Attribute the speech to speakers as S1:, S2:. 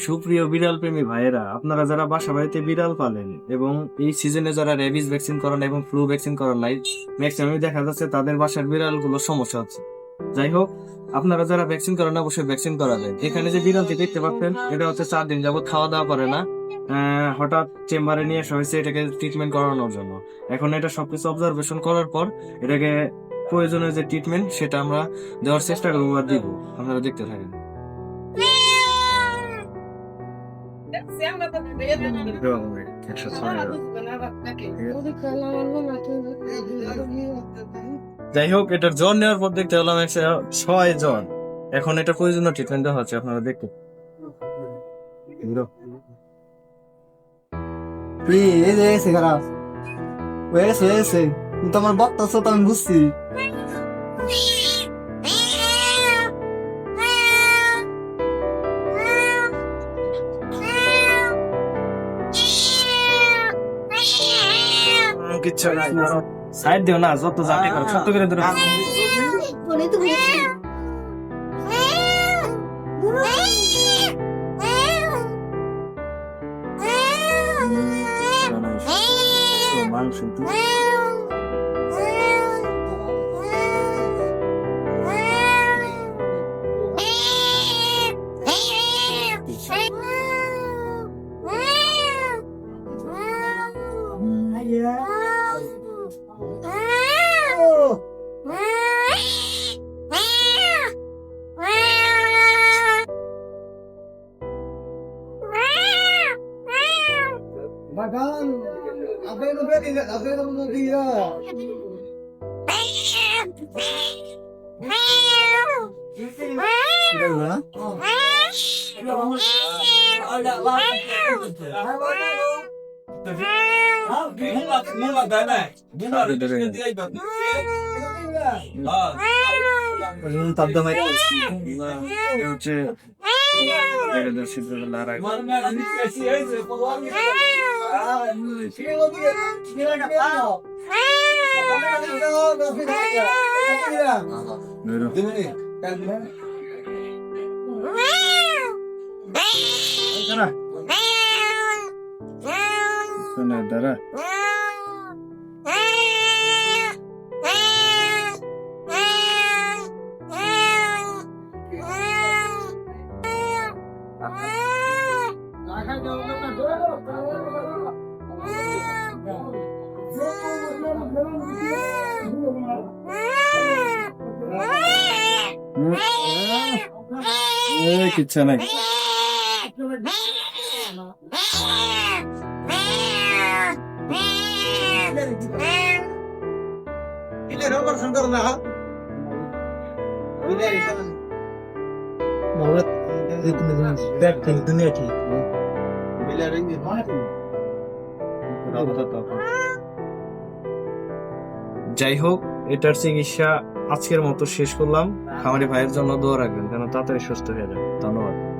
S1: সুপ্রিয় বিড়াল প্রেমী ভাইয়েরা, আপনারা যারা বাসা বাড়িতে বিড়াল পালেন এবং এই সিজনে যারা রেবিস ভ্যাকসিন করান এবং ফ্লু ভ্যাকসিন করান নাই ম্যাক্সিমাম দেখা যাচ্ছে তাদের বাসার বিড়ালগুলো সমস্যা হচ্ছে। যাই হোক, আপনারা যারা ভ্যাকসিন করেন অবশ্যই ভ্যাকসিন করাবেন। এখানে যে বিড়ালটি দেখতে পাচ্ছেন, এটা হচ্ছে চার দিন যাবত খাওয়া দাওয়া করে না। হঠাৎ চেম্বারে নিয়ে আসা হয়েছে এটাকে ট্রিটমেন্ট করানোর জন্য। এখন এটা সবকিছু অবজারভেশন করার পর এটাকে প্রয়োজনীয় যে ট্রিটমেন্ট সেটা আমরা দেওয়ার চেষ্টা করব আর দিব। আপনারা দেখতে থাকেন। যাই হোক, এটার জ্বর নেওয়ার পর দেখতে হলাম একটা ছয় জন। এখন এটা প্রয়োজনীয় ট্রিটমেন্ট দেওয়া হচ্ছে আপনারা দেখতে?
S2: প্লিজ এসে ও এসে। এসে কিন্তু বক্তা তো আমি বুঝছি।
S1: কিচ্ছু নাই। সাইড দিও না যত জাতি করো সত্য করে ধরো। মানুষ Bagang,
S2: ang kayo nung pwede, ang kayo nung nung tiga. Bunun tabda mı?
S1: Yoksa, ne kadar sizlerle arar. 내려. 내려.
S2: 손에 따라. 나가자, 나가자.
S1: ಚೆನ್ನಾಗಿ दुनिया की যাই হোক এটার চিকিৎসা আজকের মতো শেষ করলাম। খামারি ভাইয়ের জন্য দোয়া রাখবেন যেন তাড়াতাড়ি সুস্থ হয়ে যায়। ধন্যবাদ।